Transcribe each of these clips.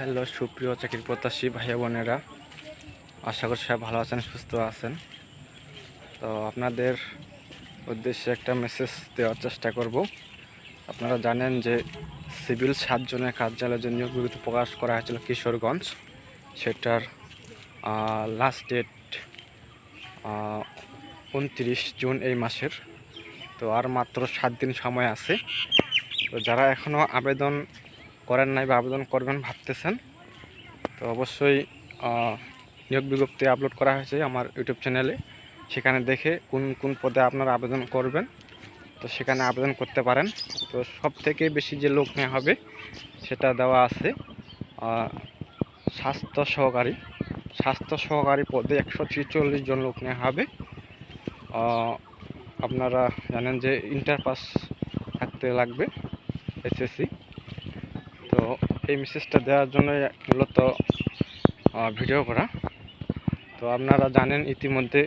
Hello, সুপ্রিয় চাকরি প্রত্যাশী ভাইয়া বোনেরা। আশা করি সবাই ভালো আছেন, সুস্থ আছেন। তো আপনাদের উদ্দেশ্যে একটা মেসেজ দেওয়ার চেষ্টা করব। আপনারা জানেন যে সিভিল সাতজনের কার্যালয়ের জন্য বিজ্ঞপ্তি প্রকাশ করা হয়েছিল কিশোরগঞ্জ। সেটার লাস্ট ডেট উনত্রিশ জুন এই মাসের। তো আর মাত্র সাত দিন সময় আছে। তো যারা এখনও আবেদন করেন নাই বা আবেদন করবেন ভাবতেছেন, তো অবশ্যই নিয়োগ বিজ্ঞপ্তি আপলোড করা হয়েছে আমার ইউটিউব চ্যানেলে সেখানে দেখে কোন কোন পদে আপনারা আবেদন করবেন, তো সেখানে আবেদন করতে পারেন। তো সব থেকে বেশি যে লোক নেওয়া হবে, সেটা দেওয়া আছে স্বাস্থ্য সহকারী। স্বাস্থ্য সহকারী পদে একশো ছেচল্লিশ জন লোক নেওয়া হবে। আপনারা জানেন যে ইন্টার পাস থাকতে লাগবে এসএসসি এই মেসেজটা দেওয়ার জন্য মূলত ভিডিও করা। তো আপনারা জানেন ইতিমধ্যে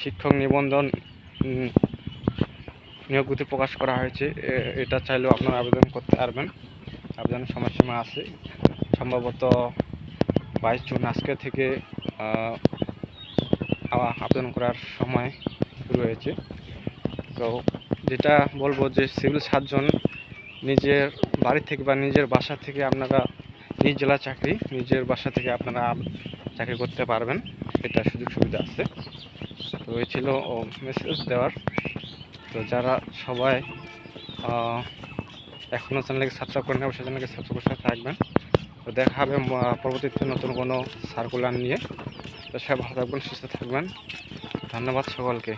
শিক্ষক নিবন্ধন উম, নিয়োগ বিজ্ঞপ্তি প্রকাশ করা হয়েছে। এটা চাইলেও আপনারা আবেদন করতে পারবেন। আবেদনের সময়সীমা আছে। সম্ভবত বাইশ জুন আজকে থেকে আবেদন করার সময় শুরু হয়েছে। তো যেটা বলব যে সিভিল সাতজন নিজের বাড়ি থেকে বা নিজের বাসা থেকে আপনারা নিজ জেলা চাকরি, নিজের বাসা থেকে আপনারা চাকরি করতে পারবেন। এটা সুযোগ সুবিধা আছে। তো এই ছিল মেসেজ দেওয়ার। তো যারা সবাই এখনও চ্যানেলকে সাবস্ক্রাইব করেন অবশ্যই চ্যানেলকে সাবস্ক্রাইব করে থাকবেন। তো দেখা হবে পরবর্তীতে নতুন কোনো সার্কুলার নিয়ে। তো সবাই ভালো থাকবেন, সুস্থ থাকবেন। ধন্যবাদ সকলকে।